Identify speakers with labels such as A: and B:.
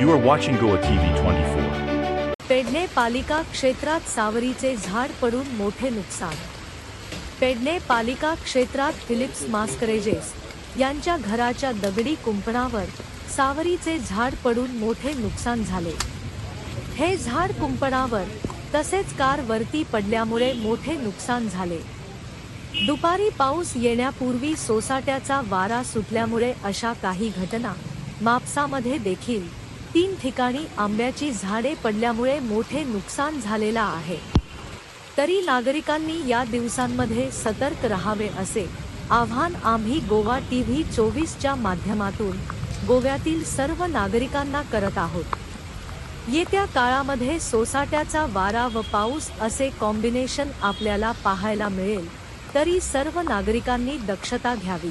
A: You are watching Goa TV twenty four
B: Pedne पालिका क्षेत्रात सावरीचे झाड पडून मोठे नुकसान. पेडणे पालिका क्षेत्रात फिलिप्स मास्करेजेस यांच्या घराच्या दगडी कुंपणावर सावरीचे झाड पडून मोठे नुकसान झाले. हे झाड कुंपणावर तसेच कार वरती पडल्यामुळे मोठे नुकसान झाले. दुपारी पाऊस येण्यापूर्वी सोसाट्याचा वारा सुटल्यामुळे अशा काही घटना मापसामध्ये देखील तीन ठिकाणी आंब्याची झाडे पडल्यामुळे मोठे नुकसान झालेला आहे. तरी नागरिकांनी या दिवसांमध्ये सतर्क राहावे असे आव्हान आम्ही गोवा टी व्ही चोवीसच्या माध्यमातून गोव्यातील सर्व नागरिकांना करत आहोत. येत्या काळामध्ये सोसाट्याचा वारा व पाऊस असे कॉम्बिनेशन आपल्याला पाहायला मिळेल तरी सर्व नागरिकांनी दक्षता घ्यावी.